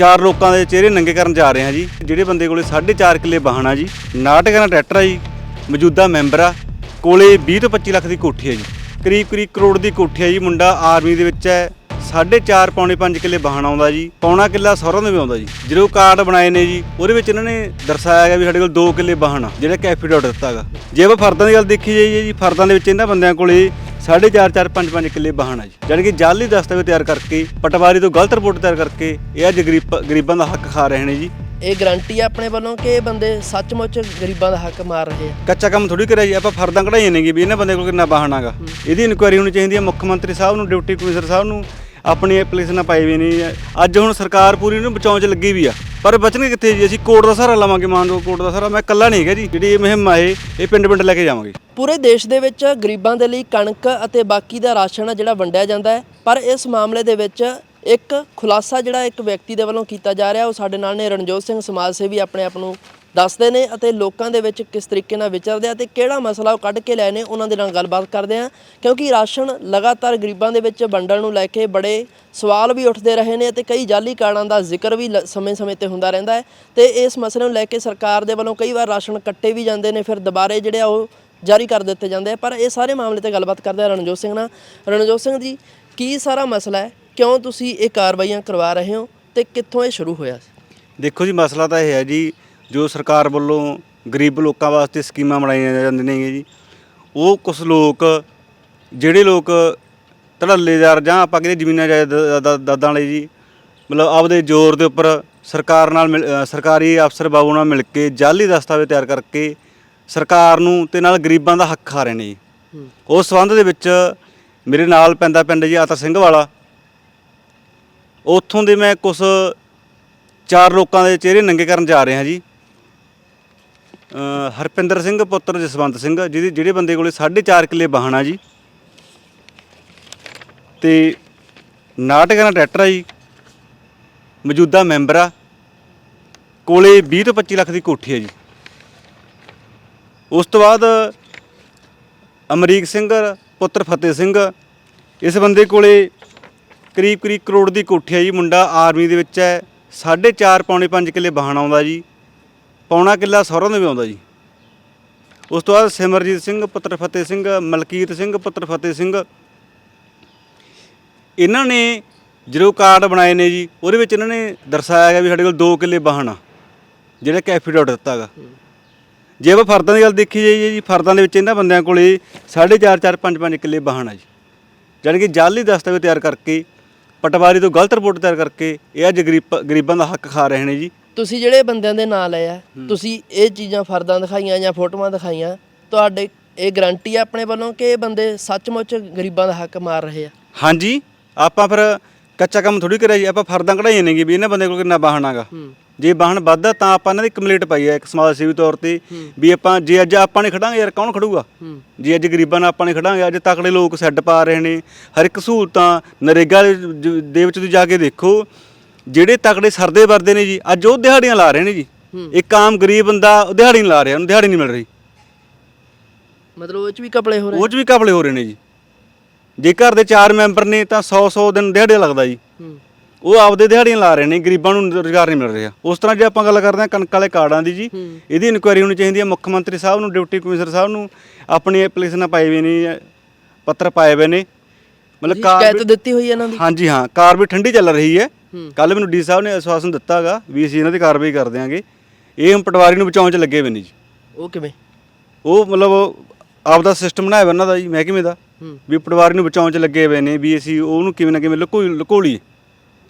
ਚਾਰ ਲੋਕਾਂ ਦੇ ਚਿਹਰੇ ਨੰਗੇ ਕਰਨ ਜਾ ਰਹੇ ਹਾਂ ਜੀ। ਜਿਹੜੇ ਬੰਦੇ ਕੋਲੇ 4.5 ਕਿੱਲੇ ਵਾਹਣ ਆ ਜੀ ਨਾਟਕਾਂ ਦਾ ਟਰੈਕਟਰ ਆ ਜੀ, ਮੌਜੂਦਾ ਮੈਂਬਰ ਆ, ਕੋਲੇ 20 ਤੋਂ 25 ਲੱਖ ਦੀ ਕੋਠੀ ਹੈ ਜੀ। ਕਰੀਬ ਕਰੀਬ ਕਰੋੜ ਦੀ ਕੋਠੀ ਹੈ ਜੀ, ਮੁੰਡਾ ਆਰਮੀ ਦੇ ਵਿੱਚ ਹੈ 4.5 ਪੌਣੇ 5 ਕਿੱਲੇ ਵਾਹਣ ਆਉਂਦਾ ਜੀ, ਪੌਣਾ ਕਿੱਲਾ ਸਹੁਰਿਆਂ ਦੇ ਵੀ ਆਉਂਦਾ ਜੀ। ਜਦੋਂ ਕਾਰਡ ਬਣਾਏ ਨੇ ਜੀ, ਉਹਦੇ ਵਿੱਚ ਇਹਨਾਂ ਨੇ ਦਰਸਾਇਆ ਗਿਆ ਵੀ ਸਾਡੇ ਕੋਲ 2 ਕਿੱਲੇ ਵਾਹਣ ਆ, ਜਿਹੜਾ ਕੈਫੀਡੋਟ ਦਿੱਤਾਗਾ ਜੇ ਆਪਾਂ ਫਰਦਾਂ ਦੀ ਗੱਲ ਦੇਖੀ ਜਾਈਏ ਜੀ, ਫਰਦਾਂ ਦੇ ਵਿੱਚ ਇਹਨਾਂ ਬੰਦਿਆਂ ਕੋਲੇ 4.5 4 5 5 ਕਿੱਲੇ ਵਾਹਣ ਆ ਜੀ। ਜਾਣੀ ਕਿ ਜਾਲੀ ਦਸਤਾਵੇਜ਼ ਤਿਆਰ ਕਰਕੇ ਪਟਵਾਰੀ ਤੋਂ ਗਲਤ ਰਿਪੋਰਟ ਤਿਆਰ ਕਰਕੇ ਇਹ ਅੱਜ ਗਰੀਬ ਗਰੀਬਾਂ ਦਾ ਹੱਕ ਖਾ ਰਹੇ ਨੇ ਜੀ। ਇਹ ਗਰੰਟੀ ਆ ਆਪਣੇ ਵੱਲੋਂ ਕਿ ਇਹ ਬੰਦੇ ਸੱਚਮੁੱਚ ਗਰੀਬਾਂ ਦਾ ਹੱਕ ਮਾਰ ਰਹੇ ਆ? ਕੱਚਾ ਕੰਮ ਥੋੜੀ ਕਰਿਆ ਜੀ ਆਪਾਂ ਫਰਦਾਂ ਕਢਾਈਆਂ ਨੇਗੇ ਵੀ ਇਹਨਾਂ ਬੰਦੇ ਕੋਲ ਕਿੰਨਾ ਵਾਹਣਾਗਾ ਇਹਦੀ ਇਨਕੁਆਇਰੀ ਹੋਣੀ ਚਾਹੀਦੀ ਹੈ ਮੁੱਖ ਮੰਤਰੀ ਸਾਹਿਬ ਨੂੰ ਡਿਪਟੀ ਕਮਿਸ਼ਨਰ ਸਾਹਿਬ ਨੂੰ ਆਪਣੀ ਐਪਲੀਕੇਸ਼ਨਾਂ ਪਾਈ ਵੀ ਨਹੀਂ। ਅੱਜ ਹੁਣ ਸਰਕਾਰ ਪੂਰੀ ਨੂੰ ਬਚਾਉਣ 'ਚ ਲੱਗੀ ਵੀ ਆ। ਪਰ ਬਚਣਗੇ ਕਿੱਥੇ ਜੀ? ਅਸੀਂ ਕੋਰਟ ਦਾ ਸਹਾਰਾ ਲਵਾਂਗੇ ਮੰਨ ਕੋਰਟ ਦਾ ਸਹਾਰਾ। ਮੈਂ ਇਕੱਲਾ ਨਹੀਂ ਹੈਗਾ ਜੀ। ਜਿਹੜੀ ਇਹ ਮੁਹਿੰਮ ਆ ਇਹ ਇਹ ਪਿੰਡ ਪਿੰਡ ਲੈ ਕੇ ਜਾਵਾਂਗੇ। ਪੂਰੇ ਦੇਸ਼ ਦੇ ਵਿੱਚ ਗਰੀਬਾਂ ਦੇ ਲਈ ਕਣਕ ਅਤੇ ਬਾਕੀ ਦਾ ਰਾਸ਼ਨ ਆ ਜਿਹੜਾ ਵੰਡਿਆ ਜਾਂਦਾ ਹੈ, ਪਰ ਇਸ ਮਾਮਲੇ ਦੇ ਵਿੱਚ ਇੱਕ ਖੁਲਾਸਾ ਜਿਹੜਾ ਇੱਕ ਵਿਅਕਤੀ ਦੇ ਵੱਲੋਂ ਕੀਤਾ ਜਾ ਰਿਹਾ, ਉਹ ਸਾਡੇ ਨਾਲ ਨੇ ਰਣਜੋਤ ਸਿੰਘ ਸਮਾਜ ਸੇਵੀ ਆਪਣੇ ਆਪ ਨੂੰ ਦੱਸਦੇ ਨੇ ਅਤੇ ਲੋਕਾਂ ਦੇ ਵਿੱਚ ਕਿਸ ਤਰੀਕੇ ਨਾਲ ਵਿਚਰਦੇ ਆ ਤੇ ਕਿਹੜਾ ਮਸਲਾ ਉਹ ਕੱਢ ਕੇ ਲਏ ਨੇ, ਉਹਨਾਂ ਦੇ ਨਾਲ ਗੱਲਬਾਤ ਕਰਦੇ ਆ। ਕਿਉਂਕਿ ਰਾਸ਼ਨ ਲਗਾਤਾਰ ਗਰੀਬਾਂ ਦੇ ਵਿੱਚ ਵੰਡਣ ਨੂੰ ਲੈ ਕੇ ਬੜੇ ਸਵਾਲ ਵੀ ਉੱਠਦੇ ਰਹੇ ਨੇ ਅਤੇ ਕਈ ਜਾਲੀ ਕਾਰਡਾਂ ਦਾ ਜ਼ਿਕਰ ਵੀ ਲ- ਸਮੇਂ-ਸਮੇਂ ਤੇ ਹੁੰਦਾ ਰਹਿੰਦਾ ਹੈ। ਤੇ ਇਸ ਮਸਲੇ ਨੂੰ ਲੈ ਕੇ ਸਰਕਾਰ ਦੇ ਵੱਲੋਂ ਕਈ ਵਾਰ ਰਾਸ਼ਨ ਕੱਟੇ ਵੀ ਜਾਂਦੇ ਨੇ, ਫਿਰ ਦੁਬਾਰੇ ਜਿਹੜੇ ਆ ਉਹ ਜਾਰੀ ਕਰ ਦਿੱਤੇ ਜਾਂਦੇ ਆ। ਪਰ ਇਹ ਸਾਰੇ ਮਾਮਲੇ ਤੇ ਗੱਲਬਾਤ ਕਰਦੇ ਆ ਰਣਜੋਤ ਸਿੰਘ ਨਾਲ। ਰਣਜੋਤ ਸਿੰਘ ਜੀ, ਕੀ ਸਾਰਾ ਮਸਲਾ ਹੈ? ਕਿਉਂ ਤੁਸੀਂ ਇਹ ਕਾਰਵਾਈਆਂ ਕਰਵਾ ਰਹੇ ਹੋ? ਤੇ ਕਿੱਥੋਂ ਇਹ ਸ਼ੁਰੂ ਹੋਇਆ ਦੇਖੋ ਜੀ, ਮਸਲਾ ਤਾਂ ਇਹ ਹੈ ਜੀ ਜੋ ਸਰਕਾਰ ਵੱਲੋਂ ਗਰੀਬ ਲੋਕਾਂ ਵਾਸਤੇ ਸਕੀਮਾਂ ਬਣਾਈਆਂ ਜਾਂਦੀਆਂ ਨੇ ਜੀ ਉਹ ਕੁਝ ਲੋਕ ਜਿਹੜੇ ਲੋਕ ਧੜੱਲੇਦਾਰ ਜਾਂ ਆਪਾਂ ਕਹਿੰਦੇ ਜ਼ਮੀਨਾਂ ਜਾਇਦਾਦਾਂ ਵਾਲੇ ਜੀ ਮਤਲਬ ਆਪਦੇ ਜ਼ੋਰ ਦੇ ਉੱਪਰ ਸਰਕਾਰ ਨਾਲ ਸਰਕਾਰੀ ਅਫਸਰ ਬਾਬੂ ਨਾਲ ਮਿਲ ਕੇ ਜਾਲੀ ਦਸਤਾਵੇਜ਼ ਤਿਆਰ ਕਰਕੇ ਸਰਕਾਰ ਨੂੰ ਤੇ ਨਾਲ ਗਰੀਬਾਂ ਦਾ ਹੱਕ ਖਾ ਰਹੇ ਨੇ ਜੀ। ਉਸ ਸੰਬੰਧ ਦੇ ਵਿੱਚ ਮੇਰੇ ਨਾਲ ਪੈਂਦਾ ਪਿੰਡ ਜੀ ਆਤਾ ਸਿੰਘ ਵਾਲਾ। ਉੱਥੋਂ ਦੇ ਮੈਂ ਕੁਝ ਚਾਰ ਲੋਕਾਂ ਦੇ ਚਿਹਰੇ ਨੰਗੇ ਕਰਨ ਜਾ ਰਹੇ ਜੀ। ਹਰਪਿੰਦਰ ਸਿੰਘ, ਪੁੱਤਰ ਜਸਵੰਤ ਸਿੰਘ, ਜਿਹਦੇ ਜਿਹੜੇ ਬੰਦੇ ਕੋਲੇ 4.5 ਕਿੱਲੇ ਵਾਹਣ ਆ ਜੀ। ਤੇ ਨਾਟਕ ਦਾ ਟਰੈਕਟਰ ਆ ਜੀ। ਮੌਜੂਦਾ ਮੈਂਬਰ ਆ। ਕੋਲੇ 20 ਤੋਂ 25 ਲੱਖ ਦੀ ਕੋਠੀ ਹੈ ਜੀ। ਉਸ ਤੋਂ ਬਾਅਦ ਅਮਰੀਕ ਸਿੰਘ, ਪੁੱਤਰ ਫਤਿਹ ਸਿੰਘ, ਇਸ ਬੰਦੇ ਕੋਲੇ ਕਰੀਬ ਕਰੀਬ ਕਰੋੜ ਦੀ ਕੋਠੀ ਹੈ ਜੀ। ਮੁੰਡਾ ਆਰਮੀ ਦੇ ਵਿੱਚ ਹੈ। 4.5 ਪੌਣੇ 5 ਕਿੱਲੇ ਵਾਹਣ ਆਉਂਦਾ ਜੀ। ਪੌਣਾ ਕਿੱਲਾ ਸਹੁਰਿਆਂ ਦੇ ਵੀ ਆਉਂਦਾ ਜੀ। ਉਸ ਤੋਂ ਬਾਅਦ ਸਿਮਰਜੀਤ ਸਿੰਘ, ਪੁੱਤਰ ਫਤਿਹ ਸਿੰਘ, ਮਲਕੀਤ ਸਿੰਘ, ਪੁੱਤਰ ਫਤਿਹ ਸਿੰਘ। ਇਹਨਾਂ ਨੇ ਜਦੋਂ ਕਾਰਡ ਬਣਾਏ ਨੇ ਜੀ, ਉਹਦੇ ਵਿੱਚ ਇਹਨਾਂ ਨੇ ਦਰਸਾਇਆ ਗਿਆ ਵੀ ਸਾਡੇ ਕੋਲ 2 ਕਿੱਲੇ ਵਾਹਣ ਆ, ਜਿਹੜਾ ਕੈਫੀਡੋਟ ਦਿੱਤਾਗਾ ਜੇ ਆਪਾਂ ਫਰਦਾਂ ਦੀ ਗੱਲ ਦੇਖੀ ਜਾਈਏ ਜੀ, ਫਰਦਾਂ ਦੇ ਵਿੱਚ ਇਹਨਾਂ ਬੰਦਿਆਂ ਕੋਲੇ 4.5 4 5 5 ਕਿੱਲੇ ਵਾਹਣ ਆ ਜੀ। ਜਾਣੀ ਕਿ ਜਾਲੀ ਦਸਤਾਵੇਜ਼ ਤਿਆਰ ਕਰਕੇ, ਪਟਵਾਰੀ ਤੋਂ ਗਲਤ ਰਿਪੋਰਟ ਤਿਆਰ ਕਰਕੇ, ਇਹ ਅੱਜ ਗਰੀਬ, ਗਰੀਬਾਂ ਦਾ ਹੱਕ ਖਾ ਰਹੇ ਨੇ ਜੀ। ਤੁਸੀਂ ਜਿਹੜੇ ਬੰਦਿਆਂ ਦੇ ਨਾਂ ਲਏ ਆ ਤੁਸੀਂ ਇਹ ਚੀਜ਼ਾਂ ਫਰਦਾਂ ਦਿਖਾਈਆਂ ਜਾਂ ਫੋਟੋਆਂ ਦਿਖਾਈਆਂ ਤੁਹਾਡੇ ਇਹ ਗਰੰਟੀ ਆ ਆਪਣੇ ਵੱਲੋਂ ਕਿ ਇਹ ਬੰਦੇ ਸੱਚਮੁੱਚ ਗਰੀਬਾਂ ਦਾ ਹੱਕ ਮਾਰ ਰਹੇ ਆ? ਹਾਂਜੀ ਆਪਾਂ ਫਿਰ ਕੱਚਾ ਕੰਮ ਥੋੜੀ ਕਰਿਆ ਜੀ ਆਪਾਂ ਫਰਦਾਂ ਕਢਾਈਆਂ ਨੇਗੀ ਵੀ ਇਹਨਾਂ ਬੰਦੇ ਕੋਲ ਕਿੰਨਾ ਵਾਹਣ ਆਗਾ। ਜੇ ਵਾਹਣ ਵੱਧਦਾ ਤਾਂ ਆਪਾਂ ਇਹਨਾਂ ਦੀ ਕੰਪਲੀਟ ਪਾਈ ਹੈ ਇੱਕ ਸਮਾਜ ਸੇਵੀ ਤੌਰ ਤੇ ਵੀ ਆਪਾਂ ਜੇ ਅੱਜ ਆਪਾਂ ਨੇ ਖੜਾਂਗੇ ਯਾਰ ਕੌਣ ਖੜੂਗਾ? ਜੇ ਅੱਜ ਗਰੀਬਾਂ ਨਾਲ ਆਪਾਂ ਨੇ ਖੜਾਂਗੇ ਅੱਜ ਤਕੜੇ ਲੋਕ ਸੈੱਟ ਪਾ ਰਹੇ ਨੇ ਹਰ ਇੱਕ ਸਹੂਲਤਾਂ ਨਰੇਗਾ ਦੇ ਵਿੱਚ ਤੁਸੀਂ ਜਾ ਕੇ ਦੇਖੋ ਜਿਹੜੇ ਤਕੜੇ ਸਰਦੇ ਵਰਦੇ ਨੇ ਜੀ ਅੱਜ ਉਹ ਦਿਹਾੜੀਆਂ ਲਾ ਰਹੇ ਨੇ ਜੀ। ਇੱਕ ਆਮ ਗਰੀਬ ਬੰਦਾ ਉਹ ਦਿਹਾੜੀ ਨਹੀਂ ਲਾ ਰਿਹਾ ਉਹਨੂੰ ਦਿਹਾੜੀ ਨਹੀਂ ਮਿਲ ਰਹੀ। ਮਤਲਬ ਉਹ ਚ ਵੀ ਕਪੜੇ ਹੋ ਰਹੇ? ਉਹ 'ਚ ਵੀ ਕਪਲੇ ਹੋ ਰਹੇ ਨੇ ਜੀ। ਜੇ ਘਰ ਦੇ ਚਾਰ ਮੈਂਬਰ ਨੇ ਤਾਂ 100 100 ਦਿਨ ਦਿਹਾੜੀ ਲੱਗਦਾ ਜੀ। ਉਹ ਆਪਦੇ ਦਿਹਾੜੀਆਂ ਲਾ ਰਹੇ ਨੇ ਗਰੀਬਾਂ ਨੂੰ ਰੁਜ਼ਗਾਰ ਨਹੀਂ ਮਿਲ ਰਿਹਾ। ਉਸ ਤਰ੍ਹਾਂ ਜੇ ਆਪਾਂ ਗੱਲ ਕਰਦੇ ਹਾਂ ਕਣਕ ਵਾਲੇ ਕਾਰਡਾਂ ਦੀ ਜੀ ਇਹਦੀ ਇਨਕੁਆਇਰੀ ਹੋਣੀ ਚਾਹੀਦੀ ਹੈ। ਮੁੱਖ ਮੰਤਰੀ ਸਾਹਿਬ ਨੂੰ ਡਿਪਟੀ ਕਮਿਸ਼ਨਰ ਸਾਹਿਬ ਨੂੰ ਆਪਣੀ ਐਪਲੀਕੇਸ਼ਨਾਂ ਪਾਈ ਵੀ ਨਹੀਂ ਹੈ, ਪੱਤਰ ਪਾਏ ਹੋਏ ਨੇ। ਮਤਲਬ ਕਾਰ ਦਿੱਤੀ ਹੋਈ ਹੈ ਇਹਨਾਂ ਦੀ? ਹਾਂਜੀ ਹਾਂ। ਕਾਰ ਵੀ ਠੰਡੀ ਚੱਲ ਰਹੀ ਹੈ। ਕੱਲ ਮੈਨੂੰ ਡੀ ਸਾਹਿਬ ਨੇ ਆਸ਼ਵਾਸਨ ਦਿੱਤਾਗਾ ਵੀ ਅਸੀਂ ਇਹਨਾਂ ਦੀ ਕਾਰਵਾਈ ਕਰ ਦਿਆਂਗੇ। ਇਹ ਹੁਣ ਪਟਵਾਰੀ ਨੂੰ ਬਚਾਉਣ ਚ ਲੱਗੇ ਹੋਏ ਨੇ ਜੀ। ਉਹ ਕਿਵੇਂ? ਉਹ ਮਤਲਬ ਆਪਦਾ ਸਿਸਟਮ ਬਣਾਇਆ ਹੋਇਆ ਦਾ ਜੀ ਮਹਿਕਮੇ ਦਾ। ਵੀ ਪਟਵਾਰੀ ਨੂੰ ਬਚਾਉਣ ਚ ਲੱਗੇ ਹੋਏ ਨੇ ਵੀ ਅਸੀਂ ਉਹਨੂੰ ਕਿਵੇਂ ਨਾ ਕਿਵੇਂ ਲੁਕੋ ਲੁਕੋ ਲਈਏ।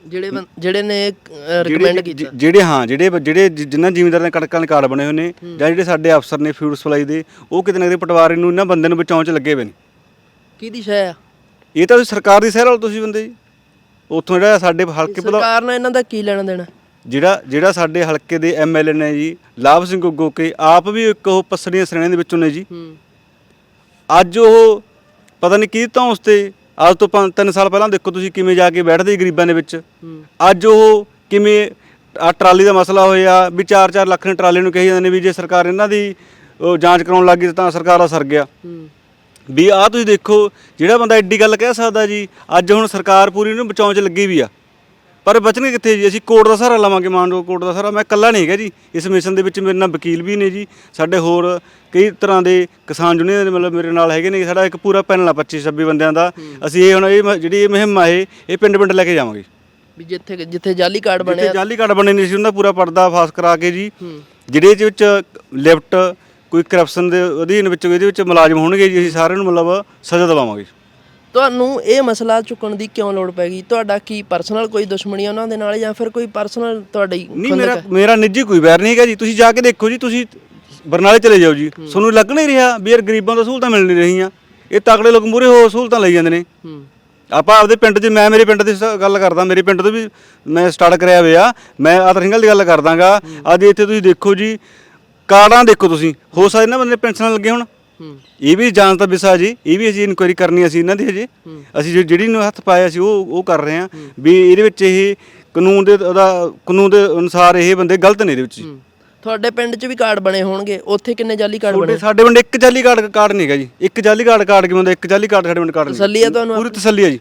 ਜਿਹੜੇ ਬੰ- ਜਿਹੜੇ ਨੇ ਰეკਮੈਂਡ ਜਿਹੜੇ- ਕੀਤਾ। ਜਿਹੜੇ ਹਾਂ ਜਿਹੜੇ ਜਿਹੜੇ ਜਿਨ੍ਹਾਂ ਜ਼ਿਮੀਂਦਾਰਾਂ ਦੇ ਕਣਕਾਂ ਦੇ ਕਾਰਡ ਬਣੇ ਹੋਏ ਨੇ ਜਾਂ ਜਿਹੜੇ ਸਾਡੇ ਅਫਸਰ ਨੇ ਫੂਡ ਸਪਲਾਈ ਦੇ ਉਹ ਕਿਤੇ ਨਾ ਕਿਤੇ ਪਟਵਾਰੀ ਨੂੰ ਇਹਨਾਂ ਬੰਦੇ ਨੂੰ ਬਚਾਉਣ ਚ ਲੱਗੇ ਹੋਏ ਨੇ। ਕਿਹਦੀ ਸ਼ੈ ਆ? ਇਹ ਤਾਂ ਸਰਕਾਰ ਦੀ ਸਹਿਰ ਵਾਲ ਤੁਸੀਂ ਬੰਦੇ ਜੀ। ਉੱਥੋਂ ਜਿਹੜਾ ਸਾਡੇ ਹਲਕੇ ਪਤਾ ਸਰਕਾਰ ਨਾਲ ਇਹਨਾਂ ਦਾ ਕੀ ਲੈਣਾ ਦੇਣਾ? ਜਿਹੜਾ ਜਿਹੜਾ ਸਾਡੇ ਹਲਕੇ ਦੇ ਐਮਐਲਏ ਨੇ ਜੀ ਲਾਭ ਸਿੰਘ ਗੋਕੇ ਆਪ ਵੀ ਇੱਕ ਉਹ ਪਸੜੀਆਂ ਸ਼੍ਰੇਣੀਆਂ ਦੇ ਵਿੱਚੋਂ ਨੇ ਜੀ। ਅੱਜ ਉਹ ਪਤਾ ਨਹੀਂ ਕੀ ਧੌਂਸ ਤੇ ਅੱਜ ਤੋਂ 3 ਸਾਲ ਪਹਿਲਾਂ ਦੇਖੋ ਤੁਸੀਂ ਕਿਵੇਂ ਜਾ ਕੇ ਬੈਠਦੇ ਗਰੀਬਾਂ ਦੇ ਵਿੱਚ। ਅੱਜ ਉਹ ਕਿਵੇਂ ਆ ਟਰਾਲੀ ਦਾ ਮਸਲਾ ਹੋਇਆ ਵੀ 4-4 ਲੱਖ ਨੇ ਟਰਾਲੀ ਨੂੰ ਕਹੀ ਜਾਂਦੇ ਨੇ ਵੀ ਜੇ ਸਰਕਾਰ ਇਹਨਾਂ ਦੀ ਜਾਂਚ ਕਰਾਉਣ ਲੱਗੀ ਤਾਂ ਸਰਕਾਰ ਦਾ ਸਰ ਗਿਆ। ਵੀ ਆਹ ਤੁਸੀਂ ਦੇਖੋ ਜਿਹੜਾ ਬੰਦਾ ਐਡੀ ਗੱਲ ਕਹਿ ਸਕਦਾ ਜੀ ਅੱਜ ਹੁਣ ਸਰਕਾਰ ਪੂਰੀ ਨੂੰ ਬਚਾਉਣ 'ਚ ਲੱਗੀ ਵੀ ਆ। ਪਰ ਬਚਣਗੇ ਕਿੱਥੇ ਜੀ? ਅਸੀਂ ਕੋਰਟ ਦਾ ਸਹਾਰਾ ਲਵਾਂਗੇ ਮੰਨ ਲਓ ਕੋਰਟ ਦਾ ਸਹਾਰਾ। ਮੈਂ ਇਕੱਲਾ ਨਹੀਂ ਹੈਗਾ ਜੀ। ਇਸ ਮਿਸ਼ਨ ਦੇ ਵਿੱਚ ਮੇਰੇ ਨਾਲ ਵਕੀਲ ਵੀ ਨੇ ਜੀ। ਸਾਡੇ ਹੋਰ ਕਈ ਤਰ੍ਹਾਂ ਦੇ ਕਿਸਾਨ ਯੂਨੀਅਨ ਦੇ ਮਤਲਬ ਮੇਰੇ ਨਾਲ ਹੈਗੇ ਨੇ। ਸਾਡਾ ਇੱਕ ਪੂਰਾ ਪੈਨਲ ਆ 25 26 ਬੰਦਿਆਂ ਦਾ। ਅਸੀਂ ਇਹ ਹੁਣ ਇਹ ਜਿਹੜੀ ਇਹ ਮੁਹਿੰਮ ਆ ਇਹ ਇਹ ਪਿੰਡ ਪਿੰਡ ਲੈ ਕੇ ਜਾਵਾਂਗੇ। ਵੀ ਜਿੱਥੇ ਜਿੱਥੇ ਜਾਲੀ ਕਾਰਡ ਜਿੱਥੇ ਬਣਿਆ ਜਾਲੀ ਕਾਰਡ ਬਣੇ ਨਹੀਂ ਸੀ ਉਹਦਾ ਪੂਰਾ ਪਰਦਾ ਫਾਸ ਕਰਾ ਕੇ ਜੀ। ਜਿਹੜੇ ਵਿੱਚ ਲਿਫਟ ਕੋਈ ਕਰਪਸ਼ਨ ਦੇ ਅਧੀਨ ਵਿੱਚ ਇਹਦੇ ਵਿੱਚ ਮੁਲਾਜ਼ਮ ਹੋਣਗੇ ਜੀ ਅਸੀਂ ਸਾਰਿਆਂ ਨੂੰ ਮਤਲਬ ਸਜ਼ਾ ਦਿਵਾਵਾਂਗੇ ਤੁਹਾਨੂੰ ਇਹ ਮਸਲਾ ਚੁੱਕਣ ਦੀ ਕਿਉਂ ਲੋੜ ਪੈ ਗਈ? ਤੁਹਾਡਾ ਕੀ ਪਰਸਨਲ ਕੋਈ ਦੁਸ਼ਮਣੀ ਉਹਨਾਂ ਦੇ ਨਾਲ ਜਾਂ ਫਿਰ ਕੋਈ ਪਰਸਨਲ ਤੁਹਾਡੀ ਨਹੀਂ ਮੇਰਾ ਮੇਰਾ ਨਿੱਜੀ ਕੋਈ ਵੈਰ ਨਹੀਂ ਹੈਗਾ ਜੀ। ਤੁਸੀਂ ਜਾ ਕੇ ਦੇਖੋ ਜੀ ਤੁਸੀਂ ਬਰਨਾਲੇ ਚਲੇ ਜਾਓ ਜੀ। ਤੁਹਾਨੂੰ ਲੱਗ ਨਹੀਂ ਰਿਹਾ ਵੀ ਯਾਰ ਗਰੀਬਾਂ ਤੋਂ ਸਹੂਲਤਾਂ ਮਿਲ ਨਹੀਂ ਰਹੀਆਂ। ਇਹ ਤਕੜੇ ਲੋਕ ਮੂਰੇ ਹੋ ਸਹੂਲਤਾਂ ਲਈ ਜਾਂਦੇ ਨੇ। ਆਪਾਂ ਆਪਦੇ ਪਿੰਡ 'ਚ ਮੈਂ ਮੇਰੇ ਪਿੰਡ ਦੀ ਗੱਲ ਕਰਦਾ। ਮੇਰੇ ਪਿੰਡ ਤੋਂ ਵੀ ਮੈਂ ਸਟਾਰਟ ਕਰਿਆ ਹੋਇਆ। ਮੈਂ ਆਦਰ ਸਿੰਘਲ ਦੀ ਗੱਲ ਕਰਦਾਗਾ। ਅੱਜ ਇੱਥੇ ਤੁਸੀਂ ਦੇਖੋ ਜੀ ਕਾਰਡਾਂ ਦੇਖੋ ਤੁਸੀਂ ਹੋ ਸਕਦਾ ਇਹਨਾਂ ਬੰਦੇ ਪੈਨਸ਼ਨ ਲੱਗੇ ਹੁਣ। ਹੂੰ। ਇਹ ਵੀ ਜਾਂਚ ਦਾ ਵਿਸ਼ਾ ਜੀ ਇਹ ਵੀ ਅਸੀਂ ਇਨਕੁਆਇਰੀ ਕਰਨੀ ਅਸੀਂ ਇਹਨਾਂ ਦੀ ਹਜੇ। ਅਸੀਂ ਜੋ- ਜਿਹੜੀ ਨੂੰ ਹੱਥ ਪਾਇਆ ਸੀ ਉਹ ਉਹ ਕਰ ਰਹੇ ਹਾਂ। ਵੀ ਇਹਦੇ ਵਿੱਚ ਇਹ ਕਾਨੂੰਨ ਦੇ ਉਹਦਾ ਕਾਨੂੰਨ ਦੇ ਅਨੁਸਾਰ ਇਹ ਬੰਦੇ ਗਲਤ ਨੇ ਇਹਦੇ ਵਿੱਚ ਹੂੰ। ਤੁਹਾਡੇ ਪਿੰਡ 'ਚ ਵੀ ਕਾਰਡ ਬਣੇ ਹੋਣਗੇ ਉੱਥੇ ਕਿੰਨੇ ਜਾਲੀ ਕਾਰਡ ਬਣੇ? ਸਾਡੇ ਪਿੰਡ ਇੱਕ ਜਾਲੀ ਕਾਰਡ ਕਾਰਡ ਨਹੀਂ ਹੈਗਾ ਜੀ। ਇੱਕ ਜਾਲੀ ਕਾਰਡ ਕਾਰਡ ਕਿਵੇਂ ਹੁੰਦਾ ਇੱਕ ਜਾਲੀ ਕਾਰਡ ਸਾਡੇ ਪਿੰਡ ਕਾਰਡ ਤਸੱਲੀ ਆ ਤੁਹਾਨੂੰ ਪੂਰੀ ਤਸੱਲੀ ਹੈ ਜੀ।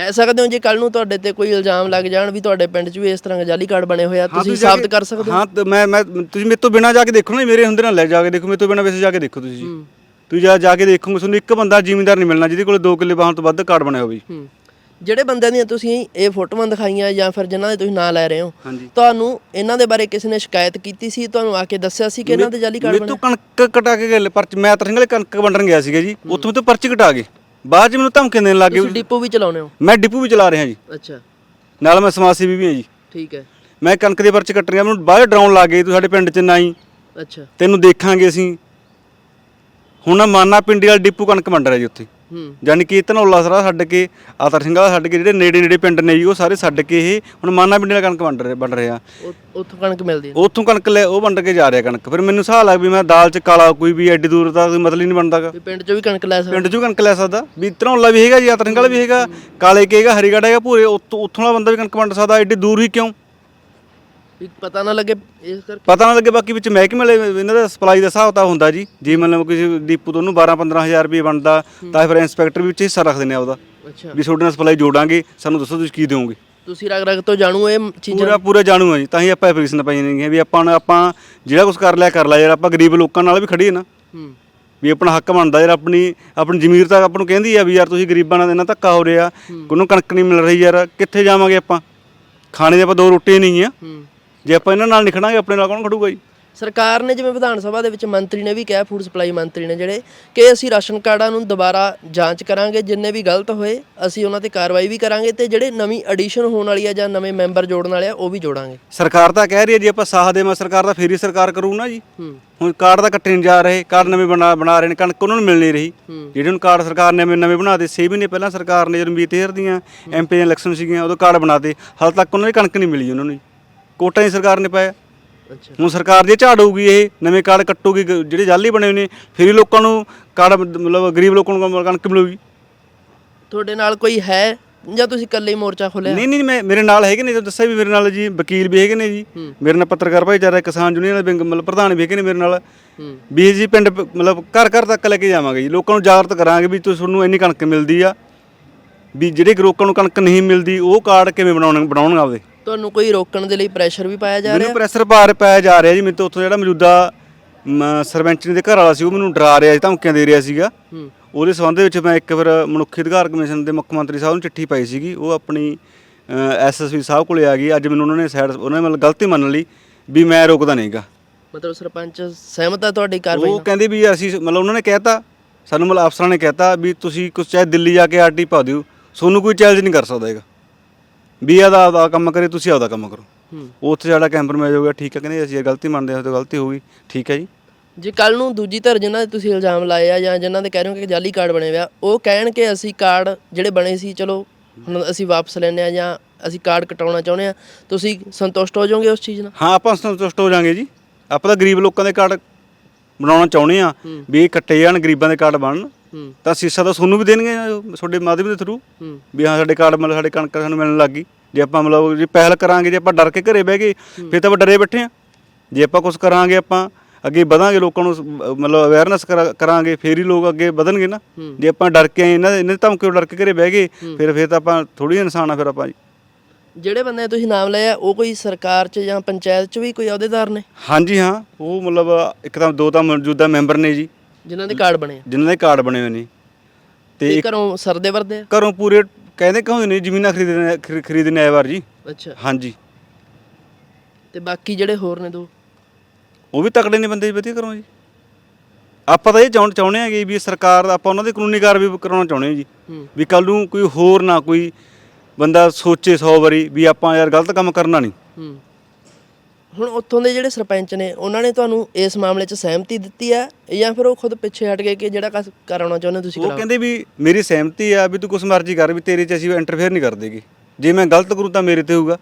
ਕਹਿ ਸਕਦੇ ਹੋ ਜੇ ਕੱਲ ਨੂੰ ਤੁਹਾਡੇ ਤੇ ਕੋਈ ਇਲਜ਼ਾਮ ਲੱਗ ਜਾਣ ਵੀ ਤੁਹਾਡੇ ਪਿੰਡ 'ਚ ਵੀ ਇਸ ਤਰ੍ਹਾਂ ਦੇ ਜਾਲੀ ਕਾਰਡ ਬਣੇ ਹੋਏ ਆ ਤੁਸੀਂ ਜਾ ਸਾਬਤ ਕੇ- ਕਰ ਸਕਦੇ ਹੋ? ਹਾਂ ਤੇ ਮੈਂ ਮੈਂ ਤੁਸੀਂ ਮੇਰੇ ਤੋਂ ਬਿਨਾ ਜਾ ਕੇ ਦੇਖੋ ਨਾ ਮੇਰੇ ਹੁੰਦੇ ਨਾਲ ਲੈ ਜਾ ਕੇ ਦੇਖੋ ਮੇਰੇ ਤੋਂ ਬਿਨਾ ਵੈਸੇ ਜਾ ਕੇ ਦੇਖੋ ਤੁਸੀਂ ਜੀ। ਤੁਸੀਂ ਜਾ ਜਾ ਕੇ ਦੇਖੋਗੇ ਤੁਹਾਨੂੰ ਇੱਕ ਬੰਦਾ ਜ਼ਿਮੀਂਦਾਰ ਨਹੀਂ ਮਿਲਣਾ ਜਿਹਦੇ ਕੋਲ 2 ਕਿੱਲੇ ਵਾਹਨ ਤੋਂ ਵੱਧ ਕਾਰਡ ਬਣਿਆ ਹੋਵੇ ਜੀ। ਹੂੰ। ਜਿਹੜੇ ਬੰਦਿਆਂ ਦੀਆਂ ਤੁਸੀਂ ਇਹ ਫੋਟੋਆਂ ਦਿਖਾਈਆਂ ਜਾਂ ਫਿਰ ਜਿਨ੍ਹਾਂ ਦੇ ਤੁਸੀਂ ਨਾਂ ਲੈ ਰਹੇ ਹੋ ਹਾਂਜੀ। ਤੁਹਾਨੂੰ ਇਹਨਾਂ ਦੇ ਬਾਰੇ ਕਿਸੇ ਨੇ ਸ਼ਿਕਾਇਤ ਕੀਤੀ ਸੀ? ਤੁਹਾਨੂੰ ਆ ਕੇ ਦੱਸਿਆ ਸੀ ਕਿ ਇਹਨਾਂ ਦੇ ਜਾਲੀ ਕਾਰਡ ਮੇਰੇ ਤੋਂ ਕਣਕ ਕਟਾ ਕੇ ਗਏ ਪਰਚ ਮੈਂ ਤਾਂ ਸਿੰਘਲੇ ਕਣਕ ਵੰਡਣ ਗਿਆ ਸੀਗਾ ਜੀ ਉੱਥੋਂ ਤੋਂ ਪਰਚੀ ਕਟਾ ਗਏ। ਬਾਅਦ ਚ ਮੈਨੂੰ ਧਮਕੀ ਦੇਣ ਲੱਗ ਗਏ ਤੁਸੀਂ ਡਿਪੋ ਵੀ ਚਲਾਉਨੇ ਹੋ? ਮੈਂ ਡਿਪੂ ਵੀ ਚਲਾ ਰਿਹਾ ਜੀ। ਅੱਛਾ। ਨਾਲ ਮੈਂ ਸਮਾਜ ਸੇਵੀ ਵੀ ਹਾਂ ਜੀ। ਠੀਕ ਹੈ। ਮੈਂ ਕਣਕ ਦੇ ਪਰਚੇ ਕੱਟ ਰਿਹਾ ਮੈਨੂੰ ਬਾਹਰ ਡਰਾਉਣ ਲੱਗ ਗਏ ਤੂੰ ਸਾਡੇ ਪਿੰਡ ਚ ਨਾ ਆਈ। ਅੱਛਾ। ਤੈਨੂੰ ਦੇਖਾਂਗੇ ਅਸੀਂ। ਹੁਣ ਮਾਨਾ ਪਿੰਡੀ ਵਾਲਾ ਡਿਪੂ ਕਣਕ ਵੰਡ ਰਿਹਾ ਜੀ ਉੱਥੇ। ਯਾਨੀ ਕਿ ਧਨੌਲਾ ਸਾਰਾ ਛੱਡ ਕੇ ਆਤਰ ਸਿੰਘਾ ਛੱਡ ਕੇ ਜਿਹੜੇ ਨੇੜੇ ਨੇੜੇ ਪਿੰਡ ਨੇ ਜੀ ਉਹ ਸਾਰੇ ਛੱਡ ਕੇ ਇਹ ਹੁਣ ਮਾਨਾ ਪਿੰਡੀ ਵਾਲਾ ਕਣਕ ਵੰਡ ਰਹੇ ਵੰਡ ਰਹੇ। ਉੱਥੋਂ ਕਣਕ ਮਿਲਦੀ ਹੈ। ਉੱਥੋਂ ਕਣਕ ਲੈ ਉਹ ਵੰਡ ਕੇ ਜਾ ਰਿਹਾ ਕਣਕ। ਫਿਰ ਮੈਨੂੰ ਸਾਹ ਲੱਗ ਵੀ ਮੈਂ ਦਾਲ ਚ ਕਾਲਾ ਕੋਈ ਵੀ ਐਡੀ ਦੂਰ ਦਾ ਕੋਈ ਮਤਲਬ ਹੀ ਨਹੀਂ ਬਣਦਾਗਾ। ਵੀ ਪਿੰਡ 'ਚੋਂ ਵੀ ਕਣਕ ਲੈ ਸਕਦੇ। ਪਿੰਡ ਚੋਂ ਕਣਕ ਲੈ ਸਕਦਾ। ਵੀ ਧਨੌਲਾ ਵੀ ਹੈਗਾ ਜੀ ਆਤਰ ਸਿੰਘਾ ਵੀ ਹੈਗਾ। ਕਾਲੇ ਕੇ ਹੈਗਾ ਹਰੀਗੜ੍ਹ ਹੈਗਾ ਭੂਰੇ ਉੱਥੋਂ ਉੱਥੋਂ ਵਾਲਾ ਬੰਦਾ ਵੀ ਕਣਕ ਵੰਡ ਸਕਦਾ ਐਡੀ ਦੂਰ ਹੀ ਕਿਉਂ? ਵੀ ਪਤਾ ਨਾ ਲੱਗੇ ਇਸ ਕਰਕੇ। ਪਤਾ ਨਾ ਲੱਗੇ ਬਾਕੀ ਵਿੱਚ ਮਹਿਕਮੇ ਵਾਲੇ ਇਹਨਾਂ ਦਾ ਸਪਲਾਈ ਦਾ ਹਿਸਾਬ ਤਾਂ ਹੁੰਦਾ ਜੀ। ਜੇ ਮਤਲਬ ਕਿਸੇ ਡੀਪੂ ਤੋਂ ਉਹਨੂੰ 12 15000 ਰੁਪਏ ਬਣਦਾ ਤਾਂ ਫਿਰ ਇੰਸਪੈਕਟਰ ਵੀ ਵਿੱਚ ਹਿੱਸਾ ਰੱਖਦੇ ਨੇ ਆਪਦਾ ਅੱਛਾ। ਵੀ ਤੁਹਾਡੇ ਨਾਲ ਸਪਲਾਈ ਜੋੜਾਂਗੇ ਸਾਨੂੰ ਦੱਸੋ ਤੁਸੀਂ ਕੀ ਦਿਓਗੇ। ਤੁਸੀਂ ਰਗ ਰਗ ਤੋਂ ਜਾਣੂ ਇਹ ਚੀਜ਼ਾਂ ਪੂਰਾ ਪੂਰਾ ਜਾਣੂ ਆ ਜੀ ਤਾਂ ਹੀ ਆਪਾਂ ਐਪਲੀਕੇਸ਼ਨ ਪਾਈ ਨਹੀਂ ਵੀ ਆਪਾਂ ਨੂੰ ਆਪਾਂ ਜਿਹੜਾ ਕੁਝ ਕਰ ਲਿਆ ਕਰ ਲਿਆ। ਯਾਰ ਆਪਾਂ ਗਰੀਬ ਲੋਕਾਂ ਨਾਲ ਵੀ ਖੜੀਏ ਨਾ। ਹੂੰ। ਵੀ ਆਪਣਾ ਹੱਕ ਬਣਦਾ ਯਾਰ ਆਪਣੀ ਆਪਣੀ ਜ਼ਮੀਰ ਤਾਂ ਆਪਾਂ ਨੂੰ ਕਹਿੰਦੀ ਆ ਵੀ ਯਾਰ ਤੁਸੀਂ ਗਰੀਬਾਂ ਨਾਲ ਇਹਨਾਂ ਧੱਕਾ ਹੋ ਰਿਹਾ। ਕੋਈ ਕਣਕ ਨਹੀਂ ਮਿਲ ਰਹੀ ਯਾਰ ਕਿੱਥੇ ਜਾਵਾਂਗੇ ਆਪਾਂ? ਖਾਣੇ ਦੇ ਆਪਾਂ ਦੋ ਰੋਟੀਆਂ ਨਹੀਂ ਆ। ਹੂੰ। ਜੇ ਆਪਾਂ ਇਹਨਾਂ ਨਾਲ ਖੜਾਂਗੇ ਆਪਣੇ ਨਾਲ ਕੌਣ ਖੜੂਗਾ ਜੀ? ਸਰਕਾਰ ਨੇ ਜਿਵੇਂ ਵਿਧਾਨ ਸਭਾ ਦੇ ਵਿੱਚ ਮੰਤਰੀ ਨੇ ਵੀ ਕਿਹਾ ਫੂਡ ਸਪਲਾਈ ਮੰਤਰੀ ਨੇ ਜਿਹੜੇ ਕਿ ਅਸੀਂ ਰਾਸ਼ਨ ਕਾਰਡਾਂ ਨੂੰ ਦੁਬਾਰਾ ਜਾਂਚ ਕਰਾਂਗੇ ਜਿੰਨੇ ਵੀ ਗਲਤ ਹੋਏ ਅਸੀਂ ਉਹਨਾਂ ਤੇ ਕਾਰਵਾਈ ਵੀ ਕਰਾਂਗੇ ਤੇ ਜਿਹੜੇ ਨਵੀਂ ਐਡੀਸ਼ਨ ਹੋਣ ਵਾਲੀ ਆ ਜਾਂ ਨਵੇਂ ਮੈਂਬਰ ਜੋੜਨ ਵਾਲੇ ਆ ਉਹ ਵੀ ਜੋੜਾਂਗੇ। ਸਰਕਾਰ ਤਾਂ ਕਹਿ ਰਹੀ ਹੈ ਜੀ ਆਪਾਂ ਸਾਥ ਦੇਵਾਂ ਸਰਕਾਰ ਤਾਂ ਫੇਰ ਸਰਕਾਰ ਕਰੂ ਨਾ ਜੀ। ਹੁਣ ਕਾਰਡ ਤਾਂ ਕੱਟੇ ਨਹੀਂ ਜਾ ਰਹੇ ਕਾਰਡ ਨਵੇਂ ਬਣਾ ਬਣਾ ਰਹੇ ਨੇ ਕਣਕ ਉਹਨਾਂ ਨੂੰ ਮਿਲ ਨਹੀਂ ਰਹੀ। ਜਿਹੜੇ ਹੁਣ ਕਾਰਡ ਸਰਕਾਰ ਨੇ ਨਵੇਂ ਨਵੇਂ ਬਣਾ ਦੇ 6 ਮਹੀਨੇ ਪਹਿਲਾਂ ਸਰਕਾਰ ਨੇ ਜਦੋਂ ਮੀਤੇਰ ਦੀਆਂ ਐਮਪੀ ਦੀਆਂ ਇਲੈਕਸ਼ਨ ਸੀਗੀਆਂ ਉਦੋਂ ਕਾਰਡ ਬਣਾਤੇ ਹਾਲ ਤੱਕ ਉਹਨਾਂ ਦੀ ਕਣਕ ਨਹੀਂ ਮਿਲੀ ਉਹਨਾਂ ਨੂੰ। ਕੋਟਾ ਹੀ ਸਰਕਾਰ ਨੇ ਪਾਇਆ। ਅੱਛਾ। ਹੁਣ ਸਰਕਾਰ ਜੇ ਝਾੜੂਗੀ ਇਹ ਨਵੇਂ ਕਾਰਡ ਕੱਟੂਗੀ ਗ- ਜਿਹੜੇ ਜਾਲੀ ਬਣੇ ਹੋਏ ਨੇ ਫਿਰ ਹੀ ਲੋਕਾਂ ਨੂੰ ਕਾਰਡ ਮਤਲਬ ਗਰੀਬ ਲੋਕਾਂ ਨੂੰ ਕਣਕ ਮਿਲੂਗੀ। ਤੁਹਾਡੇ ਨਾਲ ਕੋਈ ਹੈ? ਜਾਂ ਤੁਸੀਂ ਇਕੱਲੇ ਹੀ ਮੋਰਚਾ ਖੋਲਿਆ ਨਹੀਂ ਨਹੀਂ ਮੈਂ ਮੇਰੇ ਨਾਲ ਹੈਗੇ ਨੇ ਜੋ ਦੱਸਿਆ ਵੀ ਮੇਰੇ ਨਾਲ ਜੀ ਵਕੀਲ ਵੀ ਹੈਗੇ ਨੇ ਜੀ। ਹੂੰ। ਮੇਰੇ ਨਾਲ ਪੱਤਰਕਾਰ ਭਾਈਚਾਰਾ ਕਿਸਾਨ ਯੂਨੀਅਨ ਦੇ ਮਤਲਬ ਪ੍ਰਧਾਨ ਵੀ ਹੈਗੇ ਨੇ ਮੇਰੇ ਨਾਲ। ਹੂੰ। ਵੀ ਜੀ ਪਿੰਡ ਪ- ਮਤਲਬ ਘਰ ਘਰ ਤੱਕ ਲੈ ਕੇ ਜਾਵਾਂਗੇ ਜੀ। ਲੋਕਾਂ ਨੂੰ ਜਾਗਰਤ ਕਰਾਂਗੇ ਵੀ ਤੁਹਾਨੂੰ ਇੰਨੀ ਕਣਕ ਮਿਲਦੀ ਆ। ਵੀ ਜਿਹੜੇ ਲੋਕਾਂ ਨੂੰ ਕਣਕ ਨਹੀਂ ਮਿਲਦੀ ਉਹ ਕਾਰਡ ਕਿਵੇਂ ਬਣਾਉਣ ਬਣਾਉਣਗੇ ਆਪਦੇ? ਤੁਹਾਨੂੰ ਕੋਈ ਰੋਕਣ ਦੇ ਲਈ ਪ੍ਰੈਸ਼ਰ ਵੀ ਪਾਇਆ ਜਾ ਮੈਨੂੰ ਰਿਹਾ? ਪ੍ਰੈਸ਼ਰ ਪਾਰ ਪਾਇਆ ਜਾ ਰਿਹਾ ਜੀ। ਮੈਨੂੰ ਤਾਂ ਉੱਥੋਂ ਜਿਹੜਾ ਮੌਜੂਦਾ ਮ, ਸਰਪੰਚ ਦੇ ਘਰ ਵਾਲਾ ਸੀ ਉਹ ਮੈਨੂੰ ਡਰਾ ਰਿਹਾ ਸੀ ਧਮਕੀਆਂ ਦੇ ਰਿਹਾ ਸੀਗਾ। ਹੂੰ। ਉਹਦੇ ਸੰਬੰਧ ਵਿੱਚ ਮੈਂ ਇੱਕ ਫਿਰ ਮਨੁੱਖੀ ਅਧਿਕਾਰ ਕਮਿਸ਼ਨ ਦੇ ਮੁੱਖ ਮੰਤਰੀ ਸਾਹਿਬ ਨੂੰ ਚਿੱਠੀ ਪਾਈ ਸੀਗੀ। ਉਹ ਆਪਣੀ ਐਸਐਸਪੀ ਸਾਹਿਬ ਕੋਲੇ ਆ ਗਈ। ਅੱਜ ਮੈਨੂੰ ਉਹਨਾਂ ਨੇ ਸਾਈਡ ਉਹਨਾਂ ਨੇ ਮਤਲਬ ਗਲਤੀ ਮੰਨ ਲਈ ਵੀ ਮੈਂ ਰੋਕਦਾ ਨਹੀਂਗਾ। ਮਤਲਬ ਸਰਪੰਚ ਸਹਿਮਤ ਆ ਤੁਹਾਡੀ ਕਾਰਵਾਈ ਉਹ ਕਹਿੰਦੇ ਵੀ ਅਸੀਂ ਮਤਲਬ ਉਹਨਾਂ ਨੇ ਕਹਿਤਾ ਸਾਨੂੰ ਮਤਲਬ ਅਫਸਰਾਂ ਨੇ ਕਹਿਤਾ ਵੀ ਤੁਸੀਂ ਕੁਛ ਚਾਹੇ ਦਿੱਲੀ ਜਾ ਕੇ ਆਰਟੀ ਪਾ ਦਿਓ ਤੁਹਾਨੂੰ ਕੋਈ ਚੈਲੰਜ ਨਹੀਂ ਕਰ ਸਕਦਾ ਹੈਗਾ। ਵੀ ਇਹਦਾ ਆਪਦਾ ਕੰਮ ਕਰੇ ਤੁਸੀਂ ਆਪਦਾ ਕੰਮ ਕਰੋ। ਉੱਥੇ ਸਾਡਾ ਕੰਪਰਮਾਈਜ਼ ਹੋ ਗਿਆ ਠੀਕ ਹੈ ਕਹਿੰਦੇ ਅਸੀਂ ਇਹ ਗਲਤੀ ਮੰਨਦੇ ਹਾਂ ਤਾਂ ਗਲਤੀ ਹੋ ਗਈ। ਠੀਕ ਹੈ ਜੀ। ਜੇ ਕੱਲ ਨੂੰ ਦੂਜੀ ਧਿਰ ਜਿਨ੍ਹਾਂ ਦੇ ਤੁਸੀਂ ਇਲਜ਼ਾਮ ਲਾਏ ਆ ਜਾਂ ਜਿਨ੍ਹਾਂ ਦੇ ਕਹਿ ਰਹੇ ਹੋ ਕਿ ਜਾਲੀ ਕਾਰਡ ਬਣੇ ਹੋਇਆ ਉਹ ਕਹਿਣ ਕਿ ਅਸੀਂ ਕਾਰਡ ਜਿਹੜੇ ਬਣੇ ਸੀ ਚਲੋ ਹੁਣ ਅਸੀਂ ਵਾਪਸ ਲੈਣੇ ਆ ਜਾਂ ਅਸੀਂ ਕਾਰਡ ਕਟਾਉਣਾ ਚਾਹੁੰਦੇ ਆ ਤੁਸੀਂ ਸੰਤੁਸ਼ਟ ਹੋ ਜਾਓਗੇ ਉਸ ਚੀਜ਼ ਨਾਲ? ਹਾਂ ਆਪਾਂ ਸੰਤੁਸ਼ਟ ਹੋ ਜਾਾਂਗੇ ਜੀ। ਆਪਾਂ ਤਾਂ ਗਰੀਬ ਲੋਕਾਂ ਦੇ ਕਾਰਡ ਬਣਾਉਣਾ ਚਾਹੁੰਦੇ ਆ। ਵੀ ਇਹ ਕੱਟੇ ਜਾਣ ਗਰੀਬਾਂ ਦੇ ਕਾਰਡ ਬਣਨ। ਤਾਂ ਸੀਸਾ ਤਾਂ ਤੁਹਾਨੂੰ ਵੀ ਦੇਣਗੇ ਤੁਹਾਡੇ ਮਾਧਿਅਮ ਦੇ ਥਰੂ ਵੀ ਹਾਂ ਸਾਡੇ ਕਾਰਡ ਮਤਲਬ ਸਾਡੇ ਕਣਕ ਸਾਨੂੰ ਮਿਲਣ ਲੱਗ ਗਈ। ਜੇ ਆਪਾਂ ਮਤਲਬ ਜੇ ਪਹਿਲ ਕਰਾਂਗੇ ਜੇ ਆਪਾਂ ਡਰ ਕੇ ਘਰੇ ਬਹਿ ਗਏ ਫਿਰ ਤਾਂ ਆਪਾਂ ਡਰੇ ਬੈਠੇ ਆ ਜੇ ਆਪਾਂ ਕੁਝ ਕਰਾਂਗੇ ਆਪਾਂ ਅੱਗੇ ਵਧਾਂਗੇ ਲੋਕਾਂ ਨੂੰ ਮਤਲਬ ਅਵੇਅਰਨੈਸ ਕਰਾਂਗੇ ਫੇਰ ਹੀ ਲੋਕ ਅੱਗੇ ਵਧਣਗੇ ਨਾ। ਜੇ ਆਪਾਂ ਡਰ ਕੇ ਆਏ ਇਹਨਾਂ ਇਹਨਾਂ ਦੇ ਧਮਕੇ ਤੋਂ ਡਰ ਕੇ ਘਰੇ ਬਹਿ ਗਏ ਫਿਰ ਫਿਰ ਤਾਂ ਆਪਾਂ ਥੋੜੀ ਇਨਸਾਨ ਆ ਫਿਰ ਆਪਾਂ ਜੀ। ਜਿਹੜੇ ਬੰਦੇ ਤੁਸੀਂ ਨਾਮ ਲਏ ਆ ਉਹ ਕੋਈ ਸਰਕਾਰ 'ਚ ਜਾਂ ਪੰਚਾਇਤ 'ਚ ਵੀ ਕੋਈ ਅਹੁਦੇਦਾਰ ਨੇ? ਹਾਂਜੀ ਹਾਂ ਉਹ ਮਤਲਬ ਇੱਕ ਤਾਂ ਦੋ ਤਾਂ ਮੌਜੂਦਾ ਮੈਂਬਰ ਨੇ ਜੀ। ਜਿਨ੍ਹਾਂ ਦੇ ਕਾਰਡ ਬਣੇ ਆ। ਜਿਨ੍ਹਾਂ ਦੇ ਕਾਰਡ ਬਣੇ ਹੋਏ ਨੇ। ਤੇ ਤੇ ਇੱਕ ਘਰੋਂ ਸਰਦੇ ਵਰਦੇ ਆ? ਘਰੋਂ ਪੂਰੇ ਕਹਿੰਦੇ ਕਹੋਂਦੇ ਨੇ? ਜ਼ਮੀਨਾਂ ਖਰੀਦਣੇ ਖਰੀ- ਖਰੀਦਣੇ ਆਏ ਵਾਰ ਜੀ। ਅੱਛਾ। ਹਾਂਜੀ। ਤੇ ਬਾਕੀ ਜਿਹੜੇ ਹੋਰ ਨੇ ਦੋ? ਉਹ ਵੀ ਤਕੜੇ ਨੇ ਬੰਦੇ ਜੀ ਵਧੀਆ ਕਰੋ ਜੀ। ਆਪਾਂ ਤਾਂ ਇਹ ਚਾਹੁੰ ਚਾਹੁੰਦੇ ਆਂਗੇ ਵੀ ਸਰਕਾਰ ਦਾ ਆਪਾਂ ਉਹਨਾਂ ਦੀ ਕਾਨੂੰਨੀ ਕਾਰਵਾਈ ਕਰਾਉਣਾ ਚਾਹੁੰਦੇ ਹਾਂ ਜੀ। ਹੂੰ। ਵੀ ਕੱਲ ਨੂੰ ਕੋਈ ਹੋਰ ਨਾ ਕੋਈ ਬੰਦਾ ਸੋਚੇ 100 ਵਾਰੀ ਵੀ ਆਪਾਂ ਯਾਰ ਗਲਤ ਕੰਮ ਕਰਨਾ ਨਹੀਂ। ਹੂੰ। ਹੁਣ ਉੱਥੋਂ ਦੇ ਜਿਹੜੇ ਸਰਪੰਚ ਨੇ ਉਹਨਾਂ ਨੇ ਤੁਹਾਨੂੰ ਇਸ ਮਾਮਲੇ 'ਚ ਸਹਿਮਤੀ ਦਿੱਤੀ ਹੈ ਜਾਂ ਫਿਰ ਉਹ ਖੁਦ ਪਿੱਛੇ ਹਟ ਗਏ ਕਿ ਜਿਹੜਾ ਕਸ- ਕਰਾਉਣਾ ਚਾਹੁੰਦੇ ਤੁਸੀਂ ਉਹ ਕਰਾਓ? ਕਹਿੰਦੇ ਵੀ ਮੇਰੀ ਸਹਿਮਤੀ ਆ ਵੀ ਤੂੰ ਕੁਛ ਮਰਜ਼ੀ ਕਰ ਵੀ ਤੇਰੇ 'ਚ ਅਸੀਂ ਇੰਟਰਫੇਅਰ ਨਹੀਂ ਕਰਦੇਗੇ। ਜੇ ਮੈਂ ਗਲਤ ਕਰੂੰ ਤਾਂ ਮੇਰੇ ਤੇ ਹੋਊਗਾ।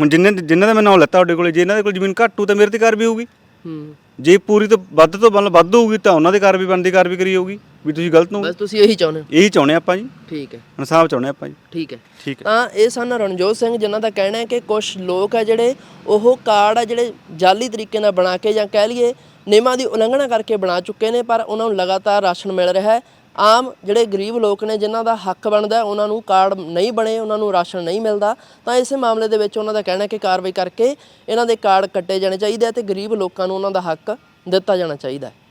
ਹੁਣ ਜਿੰਨੇ ਜਿਨ੍ਹਾਂ ਦਾ ਮੈਂ ਨਾਮ ਲੱਤਾ ਤੁਹਾਡੇ ਕੋਲੇ ਜੇ ਇਹਨਾਂ ਦੇ ਕੋਲ ਜ਼ਮੀਨ ਘੱਟ ਹੋਊ ਤਾਂ ਮੇਰੇ ਤੇ ਕਾਰਵਾਈ ਹੋਊਗੀ। ਹੂੰ। ਜੇ ਪੂਰੀ ਤੋਂ ਵੱਧ ਤੋਂ ਵੱਧ ਵੱਧ ਹੋਊਗੀ ਤਾਂ ਉਹਨਾਂ ਦੇ ਕਾਰਵਾਈ ਬਣਦੀ ਕਾਰਵਾਈ ਕਰੀ ਹੋਊਗੀ ਵੀ ਤੁਸੀਂ ਗਲਤ ਹੋ। ਬਸ ਤੁਸੀਂ ਇਹੀ ਚਾਹੁੰਦੇ ਹੋ? ਇਹੀ ਚਾਹੁੰਦੇ ਆਪਾਂ ਜੀ। ਠੀਕ ਹੈ। ਇਨਸਾਫ ਚਾਹੁੰਦੇ ਆਪਾਂ ਜੀ। ਠੀਕ ਹੈ। ਠੀਕ ਹੈ। ਤਾਂ ਇਹ ਸਨ ਰਣਜੋਤ ਸਿੰਘ ਜਿਨ੍ਹਾਂ ਦਾ ਕਹਿਣਾ ਹੈ ਕਿ ਕੁਝ ਲੋਕ ਆ ਜਿਹੜੇ ਉਹ ਕਾਰਡ ਆ ਜਿਹੜੇ ਜਾਲੀ ਤਰੀਕੇ ਨਾਲ ਬਣਾ ਕੇ ਜਾਂ ਕਹਿ ਲਈਏ ਨਿਯਮਾਂ ਦੀ ਉਲੰਘਣਾ ਕਰਕੇ ਬਣਾ ਚੁੱਕੇ ਨੇ ਪਰ ਉਹਨਾਂ ਨੂੰ ਲਗਾਤਾਰ ਰਾਸ਼ਨ ਮਿਲ ਰਿਹਾ ਹੈ। ਆਮ ਜਿਹੜੇ ਗਰੀਬ ਲੋਕ ਨੇ, ਜਿਨ੍ਹਾਂ ਦਾ ਹੱਕ ਬਣਦਾ ਉਹਨਾਂ ਨੂੰ ਕਾਰਡ ਨਹੀਂ ਬਣੇ, ਉਹਨਾਂ ਨੂੰ ਰਾਸ਼ਨ ਨਹੀਂ ਮਿਲਦਾ, ਤਾਂ ਇਸੇ ਮਾਮਲੇ ਦੇ ਵਿੱਚ ਉਹਨਾਂ ਦਾ ਕਹਿਣਾ ਹੈ ਕਿ ਕਾਰਵਾਈ ਕਰਕੇ ਇਹਨਾਂ ਦੇ ਕਾਰਡ ਕੱਟੇ ਜਾਣੇ ਚਾਹੀਦੇ ਆ ਤੇ ਗਰੀਬ ਲੋਕਾਂ ਨੂੰ ਉਹਨਾਂ ਦਾ ਹੱਕ ਦਿੱਤਾ ਜਾਣਾ ਚਾਹੀਦਾ ਹੈ।